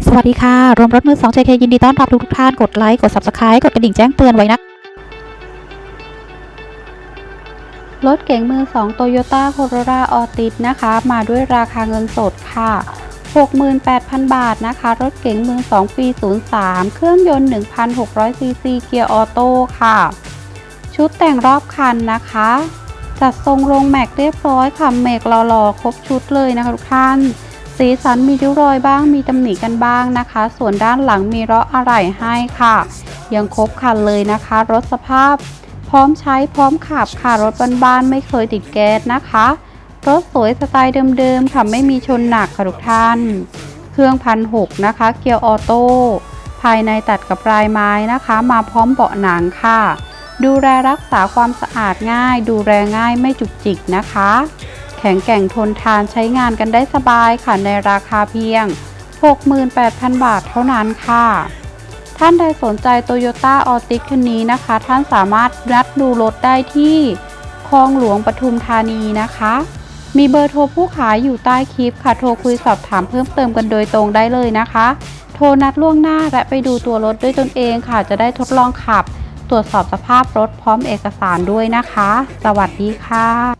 สวัสดีค่ะรวมรถมือ2 JK ยินดีต้อนรับทุกทุกท่านกดไลค์ กด Subscribe กดกระดิ่งแจ้งเตือนไว้นะ รถเก๋งมือ2 Toyota Corolla Altis นะคะ มาด้วยราคาเงินสดค่ะ 68,000 บาทนะคะ รถเก๋งมือ2ปี 03 เครื่องยนต์ 1,600 ซีซี เกียร์ออโต้ค่ะ ชุดแต่งรอบคันนะคะ จัดทรงลงแม็กเรียบร้อยค่ะเมกหล่อๆครบชุดเลยนะคะทุกท่าน สีสันมีริ้วรอยบ้างมีตำหนิกันบ้างนะคะ ส่วนด้านหลังมีเลาะอะไหล่ให้ค่ะ ยังครบคันเลยนะคะ รถสภาพ พร้อมใช้พร้อมขับค่ะรถบ้านๆไม่เคยติดแก๊สนะคะ รถสวยสไตล์เดิมๆค่ะไม่มีชนหนักค่ะทุกท่าน เครื่องพันหกนะคะ เกียร์ออโต้ภายในตัดกับปลายไม้นะคะ มาพร้อมเบาะหนังค่ะ ดูแลรักษาความสะอาดง่าย ดูแลง่ายไม่จุกจิกนะคะ แข็งแกร่งทนทานใช้งานกันได้สบายค่ะในราคาเพียง 68,000 บาทเท่านั้นค่ะ ท่านใดสนใจ Toyota a l t i s คันนี้นะคะ ท่านสามารถนัดดูรถได้ที่คลองหลวงปทุมธานีนะคะ มีเบอร์โทรผู้ขายอยู่ใต้คลิปค่ะ โทรคุยสอบถามเพิ่มเติมกันโดยตรงได้เลยนะคะ โทรนัดล่วงหน้าและไปดูตัวรถด้วยตนเองค่ะ จะได้ทดลองขับ ตรวจสอบสภาพรถพร้อมเอกสารด้วยนะคะ สวัสดีค่ะ